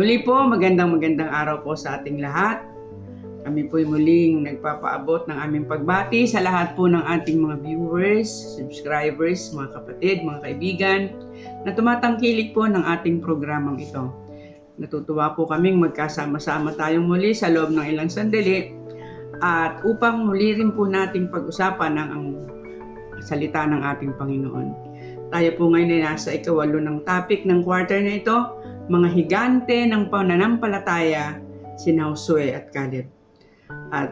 Muli po, magandang magandang araw po sa ating lahat. Kami po'y muling nagpapaabot ng aming pagbati sa lahat po ng ating mga viewers, subscribers, mga kapatid, mga kaibigan na tumatangkilik po ng ating programang ito. Natutuwa po kaming magkasama-sama tayong muli sa loob ng ilang sandali at upang muli rin po nating pag-usapan ang, ang salita ng ating Panginoon. Tayo po ngayon ay nasa ikawalo ng topic ng quarter na ito, mga higante ng pananampalataya, sina Josue at Caleb. At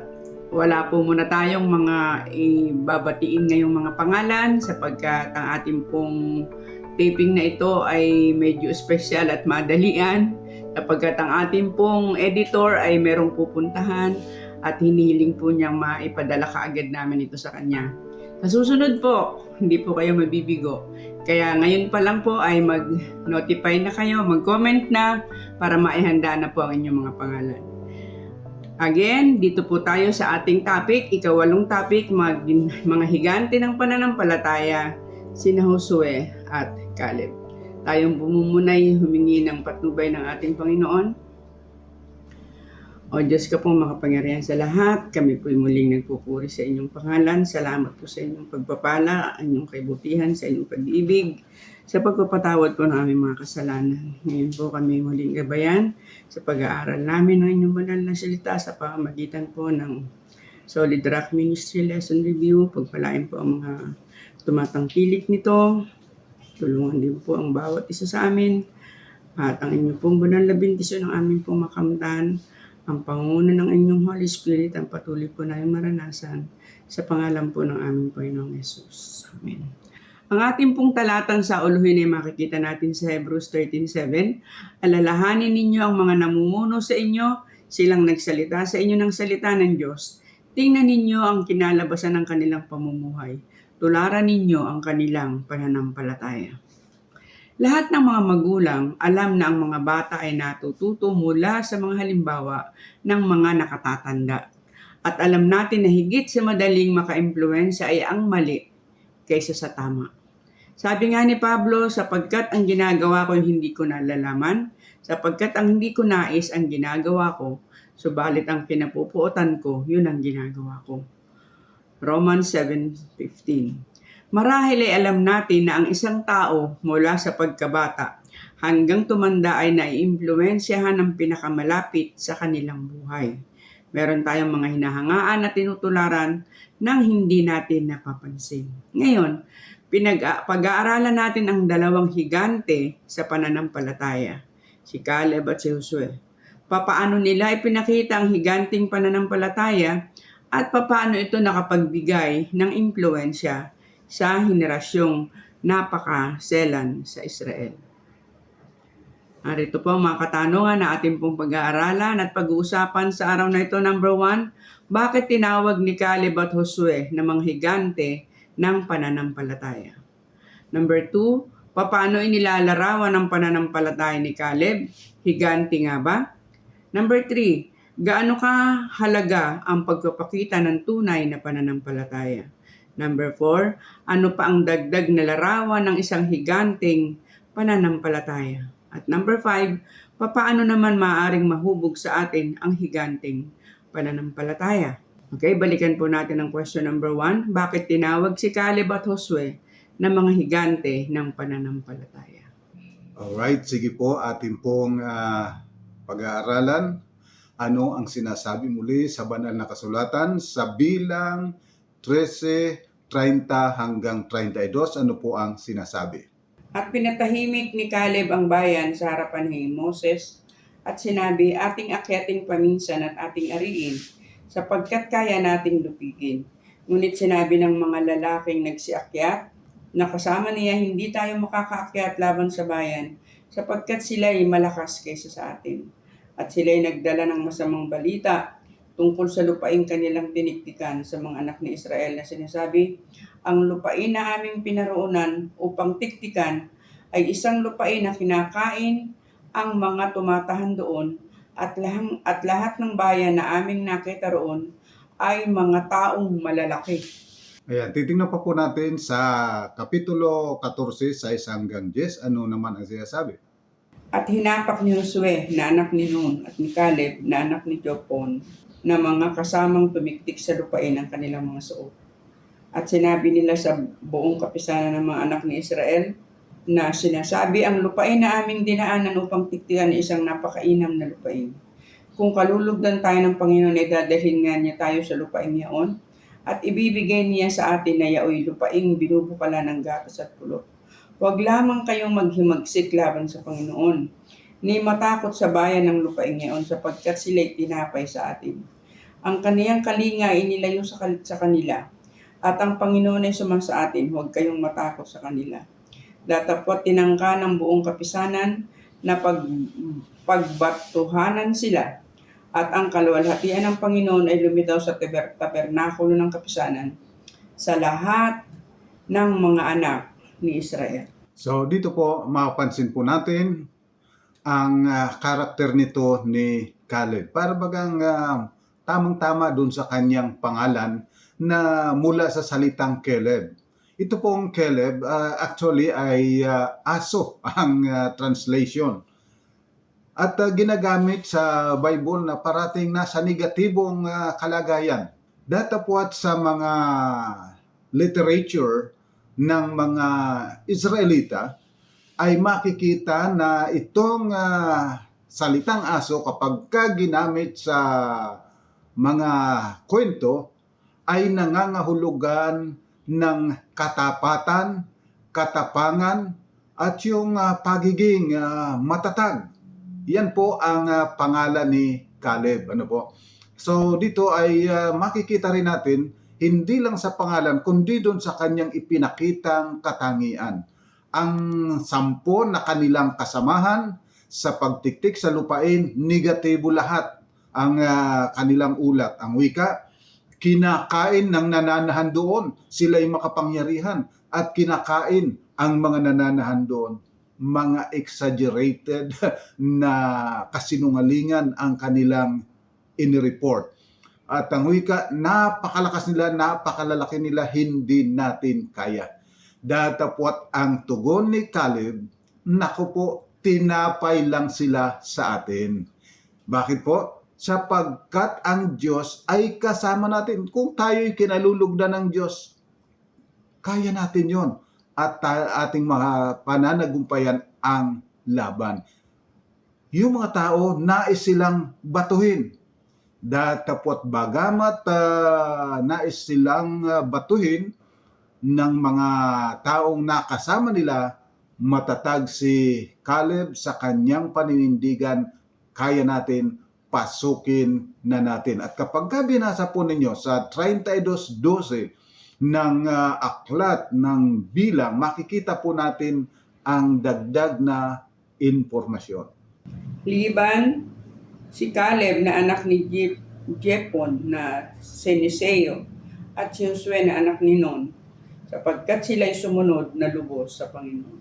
wala po muna tayong mga ibabatiin ngayong mga pangalan sapagkat ang ating pong taping na ito ay medyo special at madalian sapagkat ang ating pong editor ay merong pupuntahan at hinihiling po niyang maipadala kaagad namin ito sa kanya. Sa susunod po, hindi po kayo mabibigo. Kaya ngayon pa lang po ay mag-notify na kayo, mag-comment na para maihanda na po ang inyong mga pangalan. Again, dito po tayo sa ating topic, ikawalong topic, mag, mga higante ng pananampalataya, sina Josue at Caleb. Tayong bumumunay humingi ng patnubay ng ating Panginoon. O Diyos ka pong makapangyarihan sa lahat, kami po'y muling nagpupuri sa inyong pangalan. Salamat po sa inyong pagpapala, inyong kaibutihan, sa inyong pag-ibig, sa pagpapatawad po ng aming mga kasalanan. Ngayon po kami muling gabayan sa pag-aaral namin ng inyong banal na salita sa pamamagitan po ng Solid Rock Ministry Lesson Review. Pagpalain po ang mga tumatangkilik nito. Tulungan din po ang bawat isa sa amin. At ang inyong pong banal na bendisyon ng aming pong makamtan ang panguna ng inyong Holy Spirit ang patuloy po namin maranasan sa pangalan po ng aming Panginoong Yesus. Amen. Ang ating pong talatang sa uluhin ay makikita natin sa Hebrews 13.7. Alalahanin ninyo ang mga namumuno sa inyo, silang nagsalita sa inyo ng salita ng Diyos. Tingnan ninyo ang kinalabasan ng kanilang pamumuhay. Tularan ninyo ang kanilang pananampalataya. Lahat ng mga magulang alam na ang mga bata ay natututo mula sa mga halimbawa ng mga nakatatanda. At alam natin na higit sa madaling makaimpluensya ay ang mali kaysa sa tama. Sabi nga ni Pablo, sapagkat ang ginagawa ko hindi ko nalalaman, sapagkat ang hindi ko nais ang ginagawa ko, subalit ang pinapupuotan ko, yun ang ginagawa ko. Romans 7.15 Marahil ay alam natin na ang isang tao mula sa pagkabata hanggang tumanda ay naiimpluensyahan ng pinakamalapit sa kanilang buhay. Meron tayong mga hinahangaan at tinutularan nang hindi natin napapansin. Ngayon, pinag- pag-aaralan natin ang dalawang higante sa pananampalataya, si Caleb at si Josue. Papaano nila ipinakita ang higanting pananampalataya at papaano ito nakapagbigay ng impluensya sa henerasyong napakaselan sa Israel. Narito po ang mga katanungan na ating pong pag-aaralan at pag-uusapan sa araw na ito. Number one, bakit tinawag ni Caleb at Josue na mga higante ng pananampalataya? Number two, paano inilalarawan ang pananampalataya ni Caleb? Higante nga ba? Number three, gaano ka halaga ang pagpapakita ng tunay na pananampalataya? Number four, ano pa ang dagdag na larawan ng isang higanting pananampalataya? At number five, papaano naman maaring mahubog sa atin ang higanting pananampalataya? Okay, balikan po natin ang question number one. Bakit tinawag si Caleb at Josue na mga higante ng pananampalataya? Alright, sige po, atin pong ah, pag-aaralan. Ano ang sinasabi muli sa banal na kasulatan sa bilang 13, 30 hanggang 32? Ano po ang sinasabi? At pinatahimik ni Caleb ang bayan sa harapan ni Moses at sinabi, ating akyating paminsan at ating ariin, sapagkat kaya nating lupigin. Ngunit sinabi ng mga lalaking nagsiakyat, na kasama niya hindi tayo makakaakyat laban sa bayan, sapagkat sila ay malakas kaysa sa atin. At sila ay nagdala ng masamang balita tungkol sa lupaing kanilang tiniktikan sa mga anak ni Israel na sinasabi, ang lupain na aming pinaroonan upang tiktikan ay isang lupain na kinakain ang mga tumatahan doon at lahang, at lahat ng bayan na aming nakita roon ay mga taong malalaki. Ayan, titingnan pa po natin sa Kapitulo 14, 6 hanggang 10. Ano naman ang sinasabi? At hinapak ni Josue na anak ni Nun at ni Caleb na anak ni Jopon na mga kasamang tumiktik sa lupain ang kanilang mga suot. At sinabi nila sa buong kapisanan ng mga anak ni Israel na sinasabi ang lupain na aming dinaanan upang tiktikan isang napakainam na lupain. Kung kalulugdan tayo ng Panginoon ay dadalhin nga niya tayo sa lupain yaon at ibibigay niya sa atin na yaoy lupaing binubukala ng gatas at pulot. Huwag lamang kayong maghimagsik laban sa Panginoon, ni matakot sa bayan ng lupaing yaon sapagkat sila'y tinapay sa atin. Ang kaniyang kalinga ay inilayo sa, sa kanila, at ang Panginoon ay sumasa atin, huwag kayong matakot sa kanila. Datapot tinangka ng buong kapisanan na pag, pagbatuhanan sila at ang kaluwalhatian ng Panginoon ay lumitaw sa taber- tabernakulo ng kapisanan sa lahat ng mga anak ni Israel. So dito po mapapansin po natin ang karakter nito ni Caleb. Para bagang ah, tamang-tama dun sa kanyang pangalan na mula sa salitang Caleb. Ito pong Caleb ah, actually ay ah, aso ang ah, translation. At ah, ginagamit sa Bible na parating nasa negatibong ah, kalagayan. Datapwat sa mga literature ng mga Israelita ay makikita na itong ah, salitang aso kapag ka ginamit sa mga kwento ay nangangahulugan ng katapatan, katapangan at yung ah, pagiging ah, matatag. Yan po ang ah, pangalan ni Caleb. Ano po? So dito ay ah, makikita rin natin hindi lang sa pangalan kundi doon sa kanyang ipinakitang katangian. Ang sampo na kanilang kasamahan sa pagtiktik sa lupain, negatibo lahat ang ah, kanilang ulat. Ang wika, kinakain ng nananahan doon. Sila'y makapangyarihan at kinakain ang mga nananahan doon. Mga exaggerated na kasinungalingan ang kanilang inireport. At ang wika, napakalakas nila, napakalalaki nila, hindi natin kaya. Datapwat ang tugon ni Caleb, naku po, tinapay lang sila sa atin. Bakit po? Sapagkat ang Diyos ay kasama natin. Kung tayo'y kinalulugdan ng Diyos, kaya natin yon At ating mga pananagumpayan ang laban. Yung mga tao, nais silang batuhin datapot bagamat ah, nais silang ah, batuhin ng mga taong nakasama nila, matatag si Caleb sa kanyang paninindigan, kaya natin pasukin na natin. At kapag ka binasa po ninyo sa 32.12 ng ah, aklat ng bilang, makikita po natin ang dagdag na informasyon. Liban, si Caleb na anak ni Jep- Jepon na Seniseo at si Josue na anak ni Nun sapagkat sila'y sumunod na lubos sa Panginoon.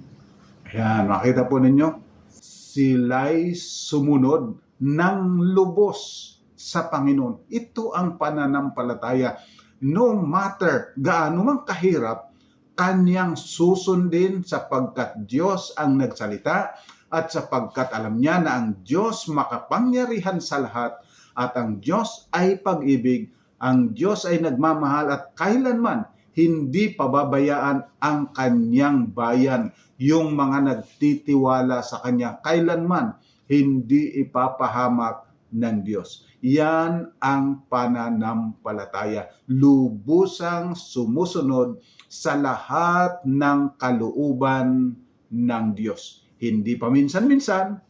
Ayan, makita po ninyo, sila'y sumunod ng lubos sa Panginoon. Ito ang pananampalataya. No matter gaano man kahirap, kanyang susundin sapagkat Diyos ang nagsalita at sapagkat alam niya na ang Diyos makapangyarihan sa lahat at ang Diyos ay pag-ibig, ang Diyos ay nagmamahal at kailanman hindi pababayaan ang kanyang bayan, yung mga nagtitiwala sa kanya, kailanman hindi ipapahamak ng Diyos. Yan ang pananampalataya. Lubusang sumusunod sa lahat ng kalooban ng Diyos. Hindi paminsan-minsan,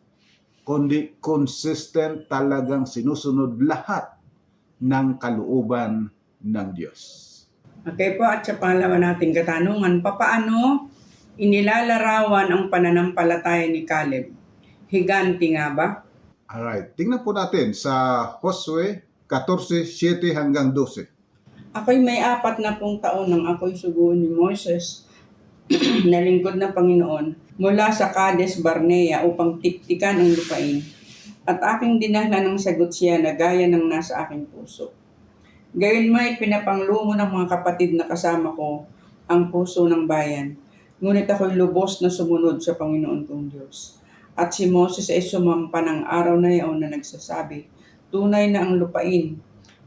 kundi consistent talagang sinusunod lahat ng kalooban ng Diyos. Okay po, at sa pangalawa nating katanungan, papaano inilalarawan ang pananampalataya ni Caleb? Higanti nga ba? Alright, tingnan po natin sa Josue 14:7 hanggang 12. Ako'y may apat na pong taon nang ako'y suguin ni Moses na lingkod ng Panginoon mula sa Kades Barnea upang tiktikan ang lupain. At aking dinahla ng sagot siya na gaya ng nasa aking puso. Gayon may pinapanglumo ng mga kapatid na kasama ko ang puso ng bayan. Ngunit ako'y lubos na sumunod sa Panginoon kong Diyos. At si Moses ay sumampa ng araw na iyon na nagsasabi, Tunay na ang lupain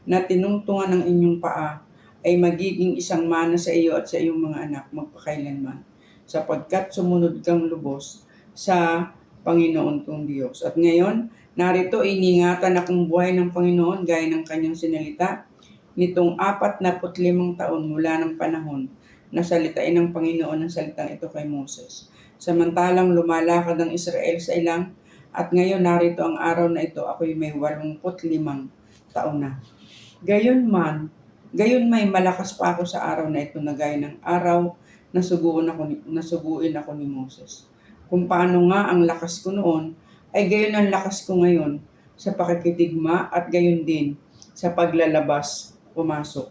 na tinungtungan ng inyong paa ay magiging isang mana sa iyo at sa iyong mga anak magpakailanman, sapagkat sumunod kang lubos sa Panginoon kong Diyos. At ngayon, narito iningatan akong buhay ng Panginoon gaya ng kanyang sinalita nitong apat na putlimang taon mula ng panahon na salitain ng Panginoon ang salitang ito kay Moses. Samantalang lumalakad ang Israel sa ilang at ngayon narito ang araw na ito ako'y may 85 taon na. Gayon man, gayon may malakas pa ako sa araw na ito na gaya ng araw na suguin ako ni, nasuguin ako ni Moses. Kung paano nga ang lakas ko noon, ay gayon ang lakas ko ngayon sa pakikitigma at gayon din sa paglalabas, pumasok.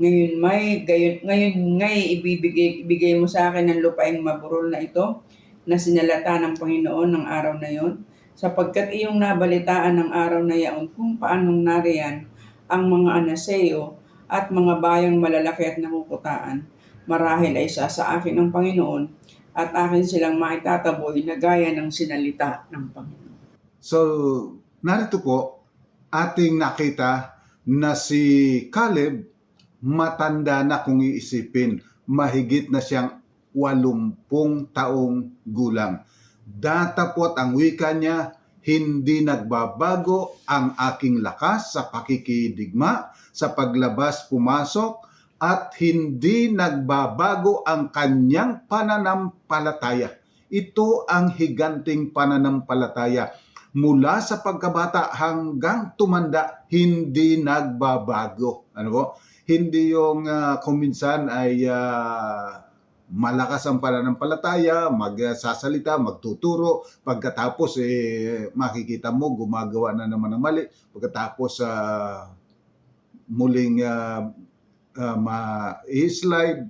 Ngayon may gayon ngayon ngay ibibigay ibigay mo sa akin ang lupaing maburol na ito na sinalata ng Panginoon ng araw na yon sapagkat iyong nabalitaan ng araw na yaon kung paanong nariyan ang mga anaseo at mga bayang malalaki at nakukutaan. Marahil ay sa sa akin ang Panginoon at akin silang maitataboy na gaya ng sinalita ng Panginoon. So, narito po, ating nakita na si Caleb matanda na kung iisipin. Mahigit na siyang 80 taong gulang. Datapot ang wika niya, hindi nagbabago ang aking lakas sa pakikidigma, sa paglabas pumasok, at hindi nagbabago ang kanyang pananampalataya. Ito ang higanting pananampalataya. Mula sa pagkabata hanggang tumanda, hindi nagbabago. Ano po? Hindi yung ah, kung minsan ay ah, malakas ang pananampalataya, magsasalita, magtuturo, pagkatapos eh makikita mo gumagawa na naman ng mali, pagkatapos sa muling ah, ah, ma-slide,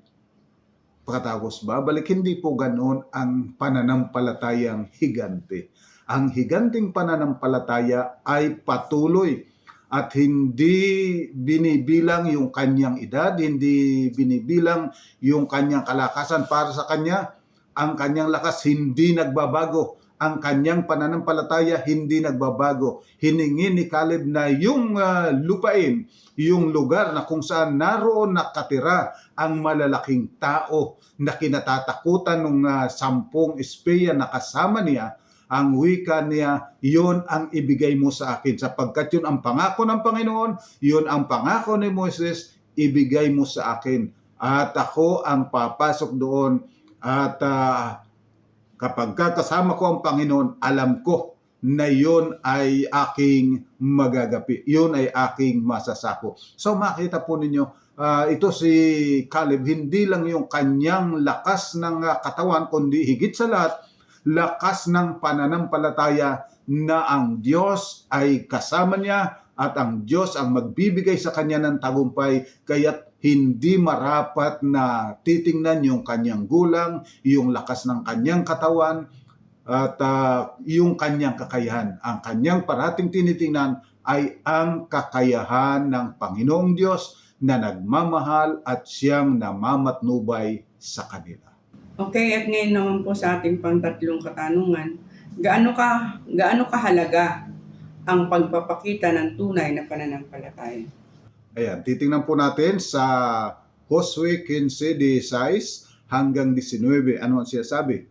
pagkatapos babalik, hindi po ganoon ang pananampalatayang higante. Ang higanting pananampalataya ay patuloy at hindi binibilang yung kanyang edad, hindi binibilang yung kanyang kalakasan para sa kanya. Ang kanyang lakas hindi nagbabago. Ang kanyang pananampalataya hindi nagbabago. Hiningi ni Caleb na yung ah, lupain, yung lugar na kung saan naroon nakatira ang malalaking tao na kinatatakutan ng sampung espeya na kasama niya, ang wika niya, yon ang ibigay mo sa akin. Sapagkat yun ang pangako ng Panginoon, yun ang pangako ni Moses, ibigay mo sa akin. At ako ang papasok doon at ah, kapag kasama ko ang Panginoon, alam ko na yon ay aking magagapi. Yun ay aking masasako. So makita po ninyo, ah, ito si Caleb, hindi lang yung kanyang lakas ng ah, katawan, kundi higit sa lahat, lakas ng pananampalataya na ang Diyos ay kasama niya at ang Diyos ang magbibigay sa kanya ng tagumpay kaya't hindi marapat na titingnan yung kanyang gulang, yung lakas ng kanyang katawan at ah, yung kanyang kakayahan. Ang kanyang parating tinitingnan ay ang kakayahan ng Panginoong Diyos na nagmamahal at siyang namamatnubay sa kanila. Okay, at ngayon naman po sa ating pangtatlong katanungan, gaano ka gaano kahalaga ang pagpapakita ng tunay na pananampalataya? Ayan, titingnan po natin sa Josue 15:16 hanggang 19. Ano ang sinasabi?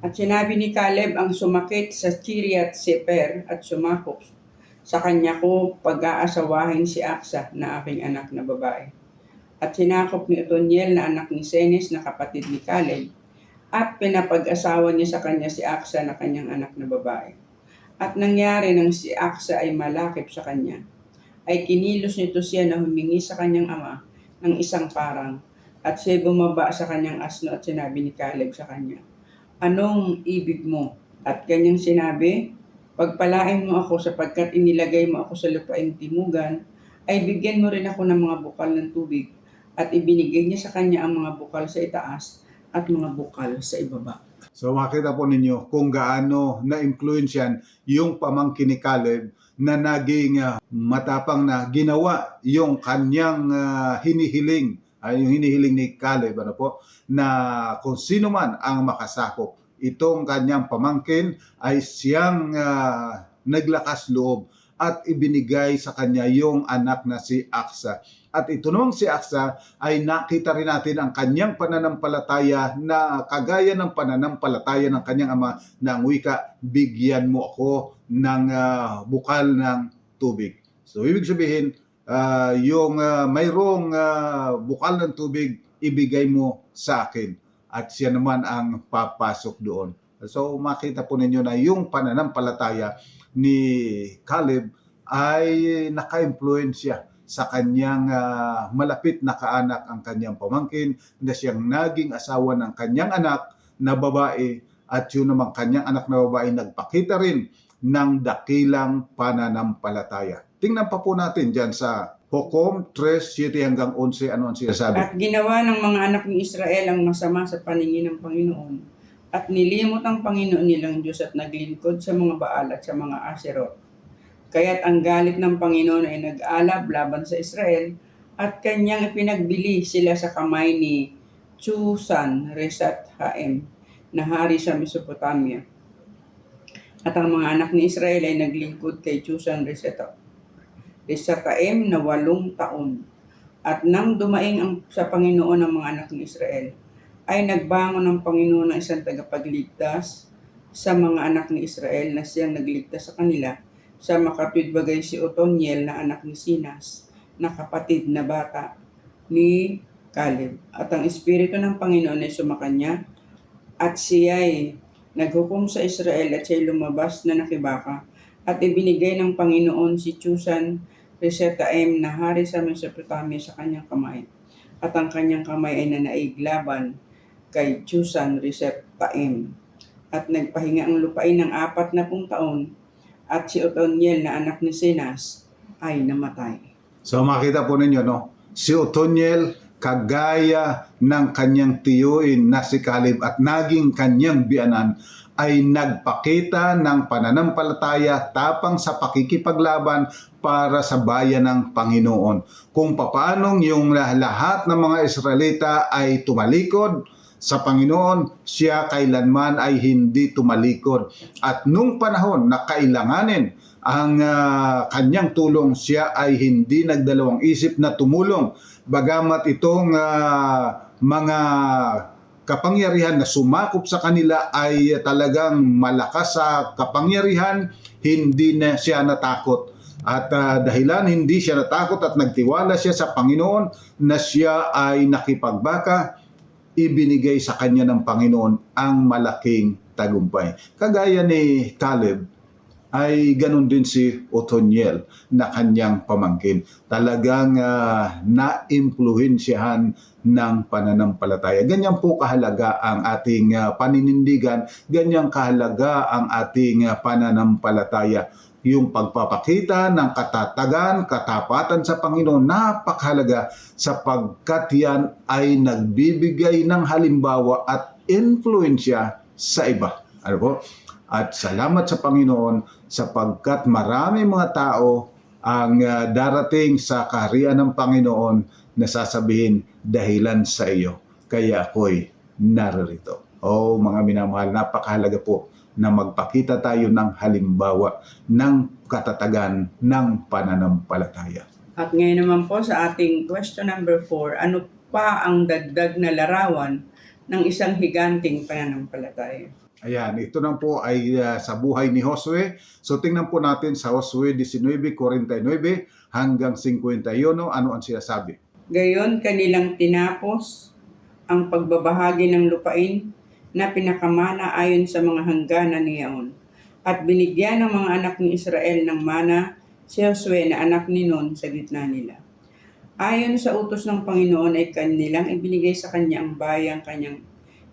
At sinabi ni Caleb ang sumakit sa Kiriat Seper at sumakop sa kanya ko pag-aasawahin si Aksa na aking anak na babae. At sinakop ni Otoniel na anak ni Senes na kapatid ni Caleb at pinapag-asawa niya sa kanya si Aksa na kanyang anak na babae. At nangyari nang si Aksa ay malakip sa kanya, ay kinilos nito siya na humingi sa kanyang ama ng isang parang at siya bumaba sa kanyang asno at sinabi ni Caleb sa kanya, Anong ibig mo? At kanyang sinabi, Pagpalain mo ako sapagkat inilagay mo ako sa lupaing timugan, ay bigyan mo rin ako ng mga bukal ng tubig at ibinigay niya sa kanya ang mga bukal sa itaas at mga bukal sa ibaba. So makita po ninyo kung gaano na-influensyan yung pamangkin ni Caleb na naging ah, matapang na ginawa yung kanyang ah, hinihiling, ay yung hinihiling ni Caleb ano po, na kung sino man ang makasakop, itong kanyang pamangkin ay siyang ah, naglakas loob at ibinigay sa kanya yung anak na si Aksa. At ito namang si Aksa ay nakita rin natin ang kanyang pananampalataya na kagaya ng pananampalataya ng kanyang ama na ang wika, bigyan mo ako ng ah, bukal ng tubig. So ibig sabihin, ah, yung ah, mayroong ah, bukal ng tubig, ibigay mo sa akin. At siya naman ang papasok doon. So makita po ninyo na yung pananampalataya ni Caleb ay naka-impluensya sa kanyang ah, malapit na kaanak ang kanyang pamangkin na siyang naging asawa ng kanyang anak na babae at yun naman kanyang anak na babae nagpakita rin ng dakilang pananampalataya. Tingnan pa po natin dyan sa Hukom 3, 7 hanggang 11, ano ang sinasabi? At ginawa ng mga anak ni Israel ang masama sa paningin ng Panginoon. At nilimot ang Panginoon nilang Diyos at naglingkod sa mga Baal at sa mga Aserot. Kaya't ang galit ng Panginoon ay nag-alab laban sa Israel at kanyang ipinagbili sila sa kamay ni Chusan Resat Haem na hari sa Mesopotamia. At ang mga anak ni Israel ay naglingkod kay Chusan Resat Resataim na walong taon. At nang dumaing ang, sa Panginoon ang mga anak ni Israel, ay nagbangon ng Panginoon ng isang tagapagligtas sa mga anak ni Israel na siyang nagligtas sa kanila sa makatwid bagay si Otoniel na anak ni Sinas na kapatid na bata ni Caleb. At ang Espiritu ng Panginoon ay sumakanya at siya ay naghukom sa Israel at siya lumabas na nakibaka at ibinigay ng Panginoon si Chusan Resetaim na hari sa Mesopotamia sa kanyang kamay. At ang kanyang kamay ay nanaig laban kay Chusan Resetaim. At nagpahinga ang lupain ng apat na pung taon at si Otoniel na anak ni Sinas ay namatay. So makita po ninyo, no? Si Otoniel, kagaya ng kanyang tiyuin na si Caleb at naging kanyang biyanan, ay nagpakita ng pananampalataya tapang sa pakikipaglaban para sa bayan ng Panginoon. Kung paanong yung lahat ng mga Israelita ay tumalikod sa Panginoon, siya kailanman ay hindi tumalikod. At nung panahon na kailanganin ang ah, kanyang tulong, siya ay hindi nagdalawang isip na tumulong. Bagamat itong ah, mga kapangyarihan na sumakop sa kanila ay talagang malakas sa kapangyarihan, hindi na siya natakot. At ah, dahilan hindi siya natakot at nagtiwala siya sa Panginoon na siya ay nakipagbaka, ibinigay sa kanya ng Panginoon ang malaking tagumpay. Kagaya ni Caleb, ay ganun din si Otoniel na kanyang pamangkin. Talagang uh, na-impluensyahan ng pananampalataya. Ganyan po kahalaga ang ating ah, paninindigan, ganyan kahalaga ang ating ah, pananampalataya. Yung pagpapakita ng katatagan, katapatan sa Panginoon, napakahalaga sapagkat yan ay nagbibigay ng halimbawa at influensya sa iba. Ano po? At salamat sa Panginoon sapagkat marami mga tao ang ah, darating sa kaharian ng Panginoon na sasabihin dahilan sa iyo. Kaya ako'y naririto. Oh, mga minamahal, napakahalaga po na magpakita tayo ng halimbawa ng katatagan ng pananampalataya. At ngayon naman po sa ating question number 4, ano pa ang dagdag na larawan ng isang higanting pananampalataya? Ayan, ito na po ay ah, sa buhay ni Josue. So tingnan po natin sa Josue 19:49 hanggang 51 ano ang sinasabi. Gayon kanilang tinapos ang pagbabahagi ng lupain na pinakamana ayon sa mga hangganan niyaon. At binigyan ng mga anak ni Israel ng mana si Josue na anak ni Nun sa gitna nila. Ayon sa utos ng Panginoon ay kanilang ibinigay sa kanya ang bayang kanyang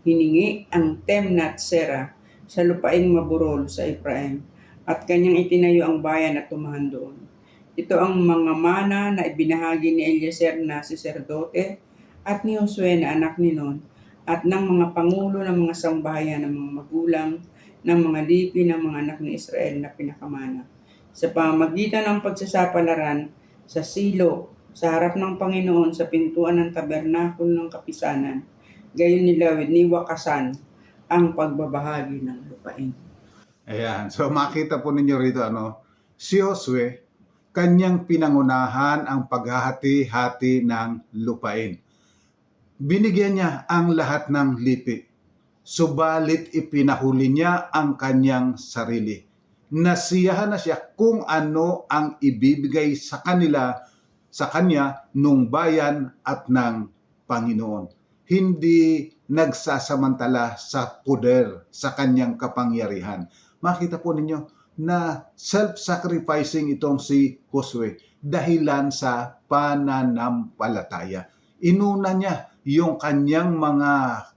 hiningi ang Temnat Sera sa lupaing maburol sa Ephraim at kanyang itinayo ang bayan at tumahan doon. Ito ang mga mana na ibinahagi ni Eliezer na saserdote at ni Josue na anak ni Nun at ng mga pangulo ng mga sambahayan ng mga magulang ng mga lipi ng mga anak ni Israel na pinakamana. Sa pamamagitan ng pagsasapalaran sa silo sa harap ng Panginoon sa pintuan ng tabernakulo ng kapisanan, gayon nilawid ni Wakasan ang pagbabahagi ng lupain. Ayan. So makita po ninyo rito ano, si Josue, kanyang pinangunahan ang paghahati-hati ng lupain. Binigyan niya ang lahat ng lipi. Subalit ipinahuli niya ang kanyang sarili. Nasiyahan na siya kung ano ang ibibigay sa kanila sa kanya nung bayan at ng Panginoon. Hindi nagsasamantala sa poder, sa kanyang kapangyarihan. Makita po ninyo na self-sacrificing itong si Josue dahilan sa pananampalataya. Inuna niya yung kanyang mga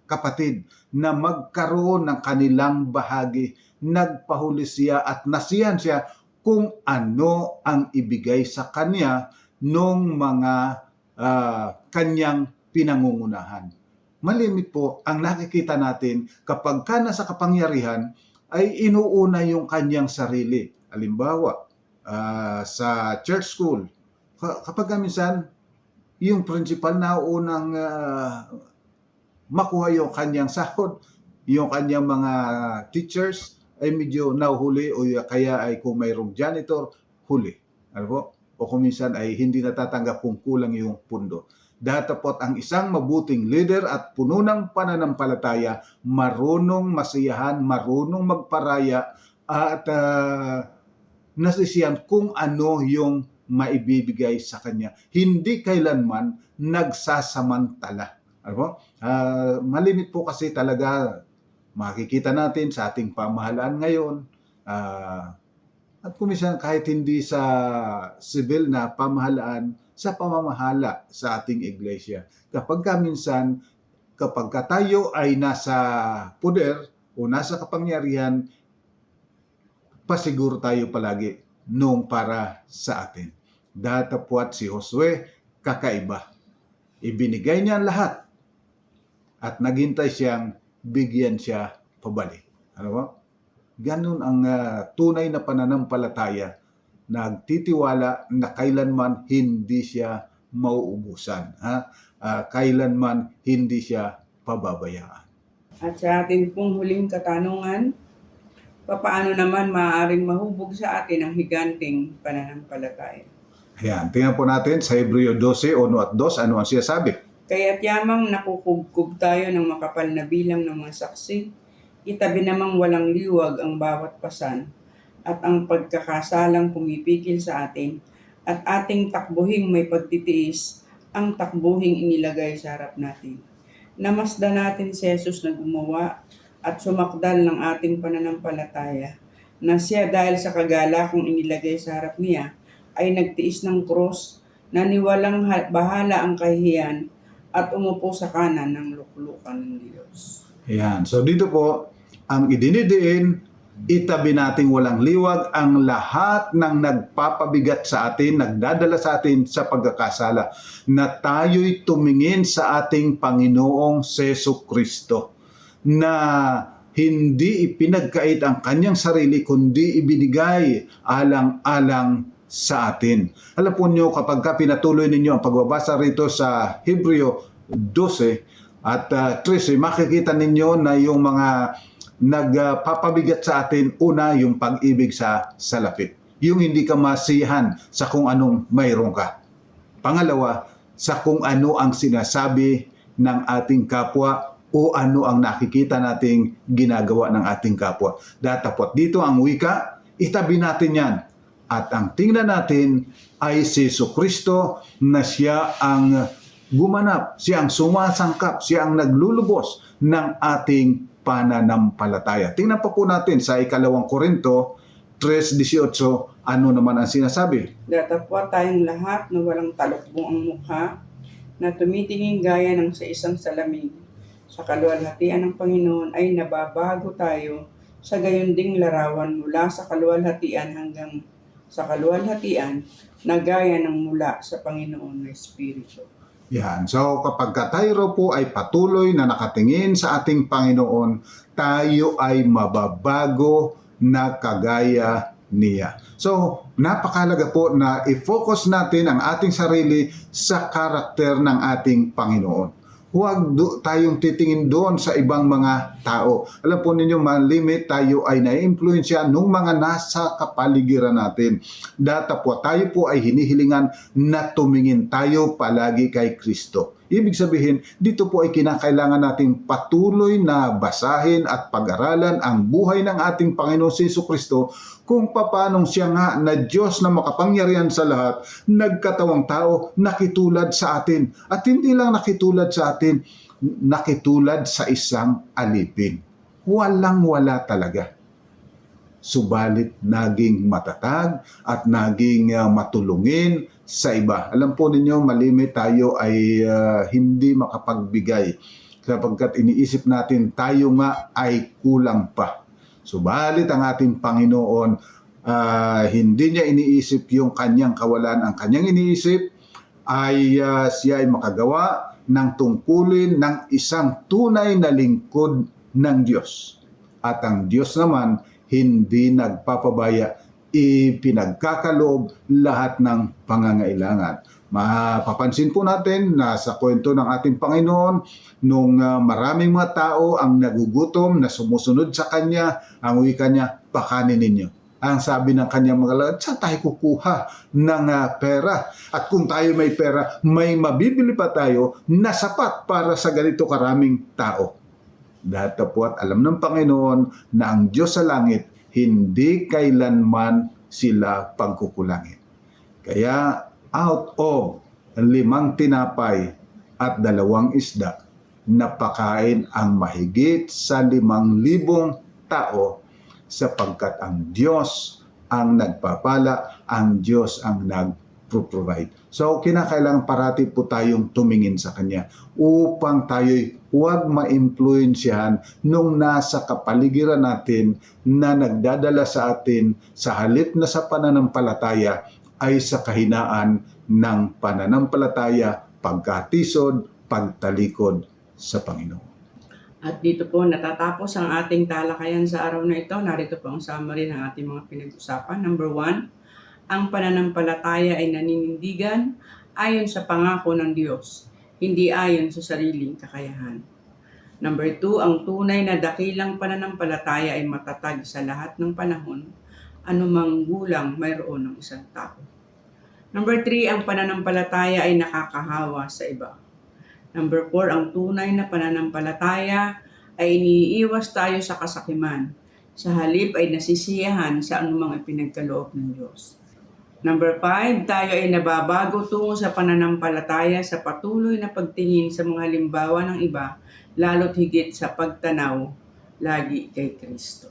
kapatid na magkaroon ng kanilang bahagi. Nagpahuli siya at nasiyan siya kung ano ang ibigay sa kanya nung mga ah, kanyang pinangungunahan. Malimit po ang nakikita natin kapag ka nasa kapangyarihan ay inuuna yung kanyang sarili. Halimbawa, ah, sa church school, ka- kapag ka minsan yung principal na unang ah, makuha yung kanyang sahod, yung kanyang mga teachers ay medyo nahuhuli o kaya ay kung mayroong janitor, huli. Ano po? O kung minsan ay hindi natatanggap kung kulang yung pundo. Datapot ang isang mabuting leader at puno ng pananampalataya, marunong masiyahan, marunong magparaya, at uh, nasisiyan kung ano yung maibibigay sa kanya. Hindi kailanman nagsasamantala. Ano? Ah, malimit po kasi talaga makikita natin sa ating pamahalaan ngayon ah, at kumisan kahit hindi sa civil na pamahalaan, sa pamamahala sa ating iglesia. Kapag ka minsan, kapag ka tayo ay nasa poder o nasa kapangyarihan, pasiguro tayo palagi nung para sa atin. Datapwat si Josue, kakaiba. Ibinigay niya ang lahat at naghintay siyang bigyan siya pabalik. Ano ba? Ganun ang ah, tunay na pananampalataya. Nagtitiwala na kailanman hindi siya mauubusan. Ha? Ah, kailanman hindi siya pababayaan. At sa ating pong huling katanungan, papaano naman maaaring mahubog sa atin ang higanting pananampalataya? Ayan, tingnan po natin sa Hebreo 12, 1 at 2, ano ang sinasabi? Kaya't yamang nakukubkub tayo ng makapal na bilang ng mga saksi, itabi namang walang liwag ang bawat pasan, at ang pagkakasalang pumipikil sa atin, at ating takbuhing may pagtitiis, ang takbuhing inilagay sa harap natin. Namasdan natin si Jesus na gumawa at sumakdal ng ating pananampalataya, na siya dahil sa kagalakong inilagay sa harap niya, ay nagtiis ng krus, na niwalang ha- bahala ang kahihiyan, at umupo sa kanan ng luklukan ng Diyos. Ayan. So dito po, ang idinidiin, itabi nating walang liwag ang lahat ng nagpapabigat sa atin, nagdadala sa atin sa pagkakasala, na tayo'y tumingin sa ating Panginoong Seso Kristo, na hindi ipinagkait ang kanyang sarili, kundi ibinigay alang-alang sa atin. Alam po nyo, kapag ka pinatuloy ninyo ang pagbabasa rito sa Hebreo 12 at uh, 13, makikita ninyo na yung mga nagpapabigat sa atin, una, yung pag-ibig sa salapit. Yung hindi ka masihan sa kung anong mayroon ka. Pangalawa, sa kung ano ang sinasabi ng ating kapwa o ano ang nakikita nating ginagawa ng ating kapwa. Datapot dito ang wika, itabi natin yan. At ang tingnan natin ay si Kristo na siya ang gumanap, siya ang sumasangkap, siya ang naglulubos ng ating pananampalataya. Tingnan pa po natin sa ikalawang Korinto 3.18, ano naman ang sinasabi? Datapwa tayong lahat na walang talukbong ang mukha, na tumitingin gaya ng sa isang salamig. Sa kaluwalhatian ng Panginoon ay nababago tayo sa gayon ding larawan mula sa kaluwalhatian hanggang sa kaluwalhatian na gaya ng mula sa Panginoon na Espiritu. Yan. So kapag ka tayo po ay patuloy na nakatingin sa ating Panginoon, tayo ay mababago na kagaya niya. So, napakalaga po na i-focus natin ang ating sarili sa karakter ng ating Panginoon. Huwag do, tayong titingin doon sa ibang mga tao. Alam po ninyo, malimit tayo ay na-influensya ng mga nasa kapaligiran natin. Data po, tayo po ay hinihilingan na tumingin tayo palagi kay Kristo. Ibig sabihin, dito po ay kinakailangan nating patuloy na basahin at pag-aralan ang buhay ng ating Panginoon Yesu Kristo kung paanong siya nga na Diyos na makapangyarihan sa lahat, nagkatawang tao, nakitulad sa atin. At hindi lang nakitulad sa atin, nakitulad sa isang alipin. Walang wala talaga. Subalit naging matatag at naging uh, matulungin sa iba. Alam po ninyo, malimit tayo ay uh, hindi makapagbigay sapagkat iniisip natin tayo nga ay kulang pa. Subalit ang ating Panginoon, ah, hindi niya iniisip yung kanyang kawalan. Ang kanyang iniisip ay ah, siya ay makagawa ng tungkulin ng isang tunay na lingkod ng Diyos. At ang Diyos naman hindi nagpapabaya, ipinagkakaloob lahat ng pangangailangan. Mapapansin po natin na sa kwento ng ating Panginoon, nung ah, maraming mga tao ang nagugutom na sumusunod sa Kanya, ang wika niya, pakanin ninyo. Ang sabi ng kanyang mga lalaki, saan tayo kukuha ng ah, pera? At kung tayo may pera, may mabibili pa tayo na sapat para sa ganito karaming tao. Dahil po at alam ng Panginoon na ang Diyos sa langit, hindi kailanman sila pagkukulangin. Kaya out of limang tinapay at dalawang isda, napakain ang mahigit sa limang libong tao sapagkat ang Diyos ang nagpapala, ang Diyos ang nag-provide. So, kinakailangan parati po tayong tumingin sa Kanya upang tayo'y huwag ma-impluensyahan nung nasa kapaligiran natin na nagdadala sa atin sa halip na sa pananampalataya ay sa kahinaan ng pananampalataya, pagkatisod, pagtalikod sa Panginoon. At dito po natatapos ang ating talakayan sa araw na ito. Narito po ang summary ng ating mga pinag-usapan. Number one, ang pananampalataya ay naninindigan ayon sa pangako ng Diyos, hindi ayon sa sariling kakayahan. Number two, ang tunay na dakilang pananampalataya ay matatag sa lahat ng panahon, anumang gulang mayroon ng isang tao. Number three, ang pananampalataya ay nakakahawa sa iba. Number four, ang tunay na pananampalataya ay iniiwas tayo sa kasakiman. Sa halip ay nasisiyahan sa anumang ipinagkaloob ng Diyos. Number five, tayo ay nababago tungo sa pananampalataya sa patuloy na pagtingin sa mga halimbawa ng iba, lalo't higit sa pagtanaw lagi kay Kristo.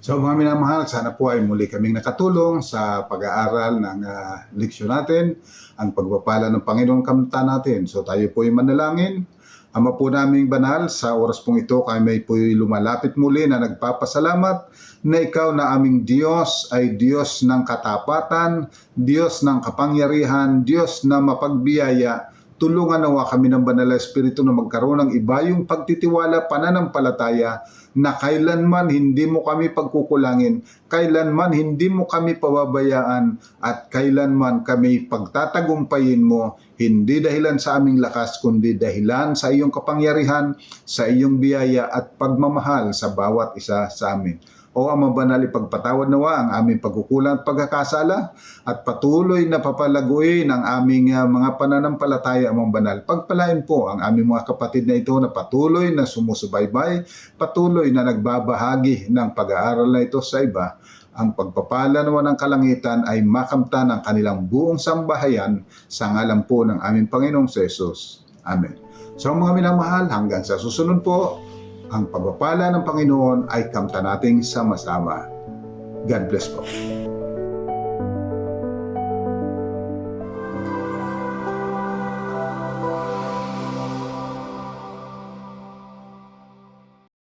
So mga minamahal, sana po ay muli kaming nakatulong sa pag-aaral ng ah, leksyon natin, ang pagpapala ng Panginoong kamta natin. So tayo po ay manalangin. Ama po naming banal, sa oras pong ito kami po lumalapit muli na nagpapasalamat na ikaw na aming Diyos ay Diyos ng katapatan, Diyos ng kapangyarihan, Diyos na mapagbiyaya. Tulungan nawa kami ng Banal na Espiritu na magkaroon ng iba yung pagtitiwala, pananampalataya na kailanman hindi mo kami pagkukulangin, kailanman hindi mo kami pababayaan, at kailanman kami pagtatagumpayin mo, hindi dahilan sa aming lakas, kundi dahilan sa iyong kapangyarihan, sa iyong biyaya at pagmamahal sa bawat isa sa amin. O Ama Banal, ipagpatawad nawa ang aming pagkukulang at pagkakasala at patuloy na papalaguin ang aming ah, mga pananampalataya, Amang Banal. Pagpalain po ang aming mga kapatid na ito na patuloy na sumusubaybay, patuloy na nagbabahagi ng pag-aaral na ito sa iba. Ang pagpapala naman ng kalangitan ay makamtan ang kanilang buong sambahayan sa ngalan po ng aming Panginoong sa Jesus. Amen. So mga minamahal, hanggang sa susunod po, ang pagpapala ng Panginoon ay kamta nating sama-sama. God bless po.